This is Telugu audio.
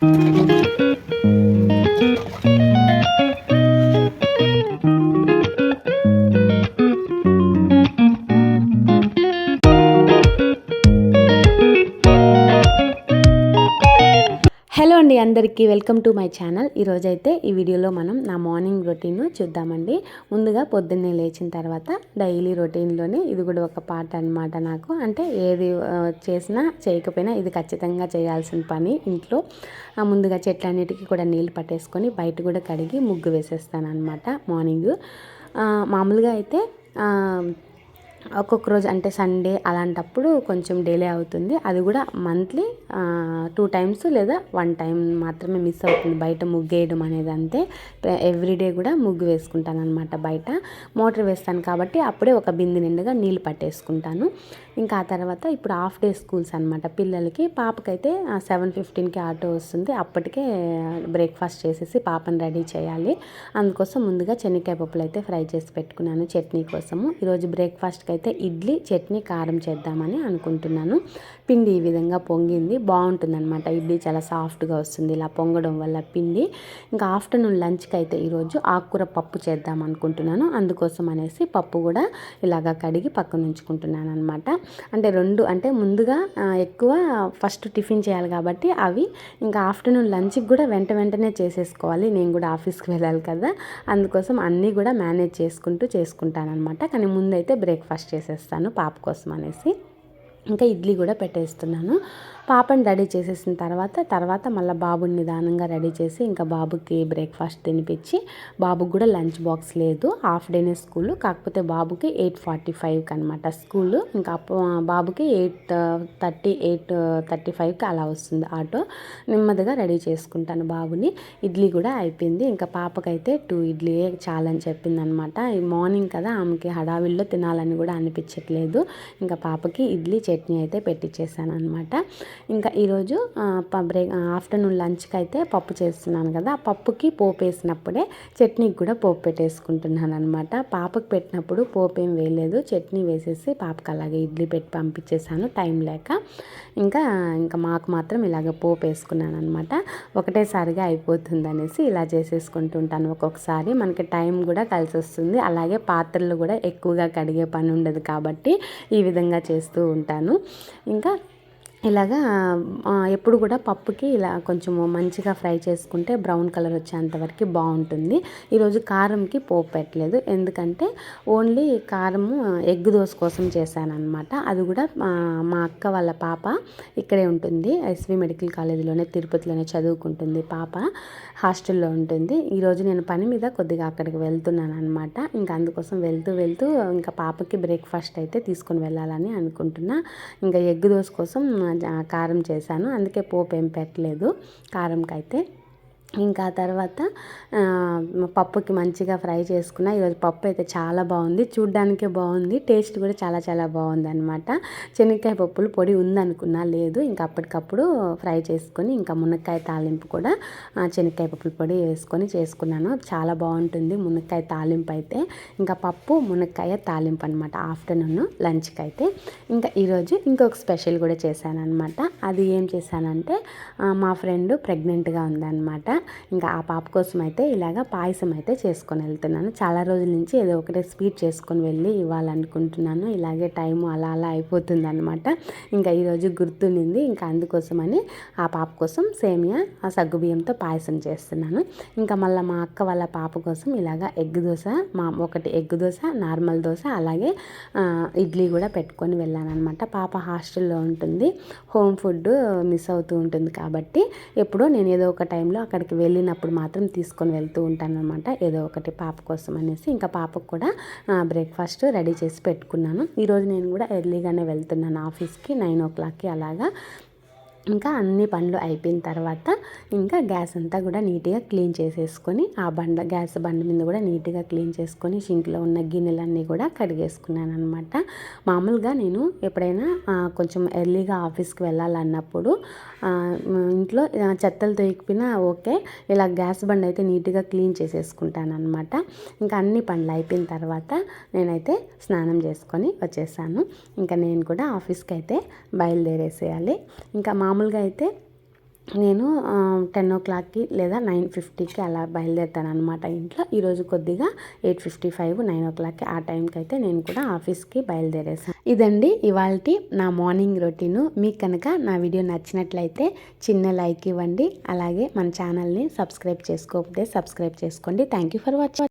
thank you. అండి అందరికీ. వెల్కమ్ టు మై ఛానల్ ఈరోజైతే ఈ వీడియోలో మనం నా మార్నింగ్ రొటీన్ చూద్దామండి. ముందుగా పొద్దున్నే లేచిన తర్వాత డైలీ రొటీన్లోనే ఇది కూడా ఒక పార్ట్ అనమాట నాకు. అంటే ఏది చేసినా చేయకపోయినా ఇది ఖచ్చితంగా చేయాల్సిన పని ఇంట్లో. ముందుగా చెట్లన్నిటికీ కూడా నీళ్ళు పట్టేసుకొని బయట కూడా కడిగి ముగ్గు వేసేస్తాను అనమాట మార్నింగ్ మామూలుగా అయితే ఒక్కొక్క రోజు అంటే సండే అలాంటప్పుడు కొంచెం డిలే అవుతుంది. అది కూడా మంత్లీ టూ టైమ్స్ లేదా వన్ టైం మాత్రమే మిస్ అవుతుంది. బయట ముగ్గు వేయడం అనేది అంతే. ఎవ్రీడే కూడా ముగ్గు వేసుకుంటాను అనమాట బయట. మోటార్ వేస్తాను కాబట్టి అప్పుడే ఒక బిందె నిండుగా నీళ్ళు పట్టేసుకుంటాను. ఇంకా ఆ తర్వాత ఇప్పుడు హాఫ్ డే స్కూల్స్ అనమాట పిల్లలకి పాపకైతే సెవెన్ ఫిఫ్టీన్కి ఆటో వస్తుంది. అప్పటికే బ్రేక్ఫాస్ట్ చేసేసి పాపని రెడీ చేయాలి. అందుకోసం ముందుగా శనక్కాయ పప్పులు అయితే ఫ్రై చేసి పెట్టుకున్నాను చట్నీ కోసము. ఈరోజు బ్రేక్ఫాస్ట్కి అయితే ఇడ్లీ చట్నీ కారం చేద్దామని అనుకుంటున్నాను. పిండి ఈ విధంగా పొంగింది. బాగుంటుంది అనమాట ఇడ్లీ చాలా సాఫ్ట్గా వస్తుంది. ఇలా పొంగడం వల్ల పిండి. ఇంకా ఆఫ్టర్నూన్ లంచ్కి అయితే ఈరోజు ఆకుకూర పప్పు చేద్దాం అనుకుంటున్నాను అందుకోసం అనేసి పప్పు కూడా ఇలాగా కడిగి పక్కన ఉంచుకుంటున్నాను అనమాట అంటే రెండు అంటే ముందుగా ఎక్కువ ఫస్ట్ టిఫిన్ చేయాలి కాబట్టి అవి ఇంకా ఆఫ్టర్నూన్ లంచ్కి కూడా వెంట వెంటనే చేసేసుకోవాలి. నేను కూడా ఆఫీస్కి వెళ్ళాలి కదా. అందుకోసం అన్నీ కూడా మేనేజ్ చేసుకుంటూ చేసుకుంటాను అనమాట కానీ ముందైతే బ్రేక్ఫాస్ట్ చేసేస్తాను పాప కోసం అనేసి. ఇంకా ఇడ్లీ కూడా పెట్టేస్తున్నాను. పాపని రెడీ చేసేసిన తర్వాత తర్వాత మళ్ళీ బాబుని నిదానంగా రెడీ చేసి ఇంకా బాబుకి బ్రేక్ఫాస్ట్ తినిపించి బాబుకి కూడా లంచ్ బాక్స్ లేదు. హాఫ్ డేనే స్కూల్. కాకపోతే బాబుకి ఎయిట్ ఫార్టీ ఫైవ్కి అనమాట స్కూల్. ఇంకా బాబుకి ఎయిట్ థర్టీ ఎయిట్ థర్టీ ఫైవ్కి అలా వస్తుంది ఆటో. నెమ్మదిగా రెడీ చేసుకుంటాను బాబుని. ఇడ్లీ కూడా అయిపోయింది. ఇంకా పాపకైతే టూ ఇడ్లీ చాలని చెప్పింది అనమాట ఈ మార్నింగ్ కదా ఆమెకి హడావిల్లో తినాలని కూడా అనిపించట్లేదు. ఇంకా పాపకి ఇడ్లీ చట్నీ చట్నీ అయితే పెట్టించేసాను అనమాట ఇంకా ఈరోజు ప- బ్రేక్ ఆఫ్టర్నూన్ లంచ్కి అయితే పప్పు చేస్తున్నాను కదా ఆ పప్పుకి పోపు వేసినప్పుడే చట్నీకి కూడా పోపు పెట్టేసుకుంటున్నాను అనమాట పాపకు పెట్టినప్పుడు పోపు ఏం వేయలేదు చట్నీ వేసేసి పాపకు అలాగే ఇడ్లీ పెట్టి పంపించేసాను టైం లేక. ఇంకా ఇంకా మాకు మాత్రం ఇలాగ పోపు వేసుకున్నాను అనమాట ఒకటేసారిగా అయిపోతుంది అనేసి ఇలా చేసేసుకుంటుంటాను ఒక్కొక్కసారి మనకి టైం కూడా కలిసి వస్తుంది అలాగే పాత్రలు కూడా ఎక్కువగా కడిగే పని ఉండదు కాబట్టి ఈ విధంగా చేస్తూ ఉంటాను. ఇంకా ఇలాగా ఎప్పుడు కూడా పప్పుకి ఇలా కొంచెం మంచిగా ఫ్రై చేసుకుంటే బ్రౌన్ కలర్ వచ్చేంత వరకు బాగుంటుంది. ఈరోజు కారంకి పోపు పెట్టలేదు. ఎందుకంటే ఓన్లీ కారము ఎగ్ దోశ కోసం చేశాను అనమాట అది కూడా మా అక్క వాళ్ళ పాప ఇక్కడే ఉంటుంది. ఎస్వి మెడికల్ కాలేజీలోనే తిరుపతిలోనే చదువుకుంటుంది పాప. హాస్టల్లో ఉంటుంది. ఈరోజు నేను పని మీద కొద్దిగా అక్కడికి వెళ్తున్నాను అనమాట ఇంకా అందుకోసం వెళ్తూ వెళ్తూ ఇంకా పాపకి బ్రేక్ఫాస్ట్ అయితే తీసుకొని వెళ్ళాలని అనుకుంటున్నా. ఇంకా ఎగ్ దోశ కోసం కారం చేశాను. అందుకే పోపు ఏం పెట్టలేదు. కారంకైతే ఇంకా తర్వాత పప్పుకి మంచిగా ఫ్రై చేసుకున్న. ఈరోజు పప్పు అయితే చాలా బాగుంది. చూడ్డానికే బాగుంది. టేస్ట్ కూడా చాలా చాలా బాగుంది అనమాట శనక్కాయ పప్పులు పొడి ఉందనుకున్నా లేదు. ఇంకా అప్పటికప్పుడు ఫ్రై చేసుకొని ఇంకా మునక్కాయ తాలింపు కూడా శనక్కాయ పప్పుల పొడి వేసుకొని చేసుకున్నాను. చాలా బాగుంటుంది మునక్కాయ తాలింపు అయితే. ఇంకా పప్పు మునక్కాయ తాలింపు అనమాట ఆఫ్టర్నూన్ లంచ్కి అయితే. ఇంకా ఈరోజు ఇంకొక స్పెషల్ కూడా చేశాను అనమాట అది ఏం చేశానంటే మా ఫ్రెండ్ ప్రెగ్నెంట్గా ఉందన్నమాట. ఇంకా ఆ పాప కోసం అయితే ఇలాగ పాయసం అయితే చేసుకొని వెళ్తున్నాను. చాలా రోజుల నుంచి ఏదో ఒకటే స్వీట్ చేసుకొని వెళ్ళి ఇవ్వాలనుకుంటున్నాను. ఇలాగే టైం అలా అలా అయిపోతుంది అనమాట ఇంకా ఈరోజు గుర్తుండింది. ఇంకా అందుకోసమని ఆ పాప కోసం సేమియా ఆ సగ్గుబియ్యంతో పాయసం చేస్తున్నాను. ఇంకా మళ్ళీ మా అక్క వాళ్ళ పాప కోసం ఇలాగ ఎగ్ దోశ మా ఒకటి ఎగ్ దోశ నార్మల్ దోశ అలాగే ఇడ్లీ కూడా పెట్టుకొని వెళ్ళాను అనమాట పాప హాస్టల్లో ఉంటుంది. హోమ్ ఫుడ్ మిస్ అవుతూ ఉంటుంది కాబట్టి ఎప్పుడో నేను ఏదో ఒక టైంలో అక్కడికి వెళ్ళినప్పుడు మాత్రం తీసుకొని వెళ్తూ ఉంటాను అనమాట ఏదో ఒకటి పాప కోసం అనేసి ఇంకా పాపకు కూడా బ్రేక్ఫాస్ట్ రెడీ చేసి పెట్టుకున్నాను. ఈరోజు నేను కూడా ఎర్లీగానే వెళ్తున్నాను ఆఫీస్కి నైన్ ఓ క్లాక్కి అలాగా. ఇంకా అన్ని పనులు అయిపోయిన తర్వాత ఇంకా గ్యాస్ అంతా కూడా నీట్గా క్లీన్ చేసేసుకొని ఆ బండ గ్యాస్ బండ మీద కూడా నీట్గా క్లీన్ చేసుకొని సింక్లో ఉన్న గిన్నెలన్నీ కూడా కడిగేసుకున్నాను అనమాట మామూలుగా నేను ఎప్పుడైనా కొంచెం ఎర్లీగా ఆఫీస్కి వెళ్ళాలన్నప్పుడు ఇంట్లో చెత్తలు తొయ్యకపోయినా ఓకే ఇలా గ్యాస్ బండ్ అయితే నీట్గా క్లీన్ చేసేసుకుంటాను అనమాట ఇంకా అన్ని పనులు అయిపోయిన తర్వాత నేనైతే స్నానం చేసుకొని వచ్చేసాను. ఇంకా నేను కూడా ఆఫీస్కి అయితే బయలుదేరేసేయాలి. ఇంకా మామూలుగా అయితే నేను టెన్ ఓ క్లాక్కి లేదా నైన్ ఫిఫ్టీకి అలా బయలుదేరుతాను అనమాట ఇంట్లో ఈరోజు కొద్దిగా ఎయిట్ ఫిఫ్టీ ఫైవ్ నైన్ ఓ క్లాక్కి ఆ టైంకి అయితే నేను కూడా ఆఫీస్కి బయలుదేరేసాను ఇదండి ఇవాళ నా మార్నింగ్ రొటీను మీకు కనుక నా వీడియో నచ్చినట్లయితే చిన్న లైక్ ఇవ్వండి. అలాగే మన ఛానల్ని సబ్స్క్రైబ్ చేసుకోకపోతే సబ్స్క్రైబ్ చేసుకోండి. Thank you for watching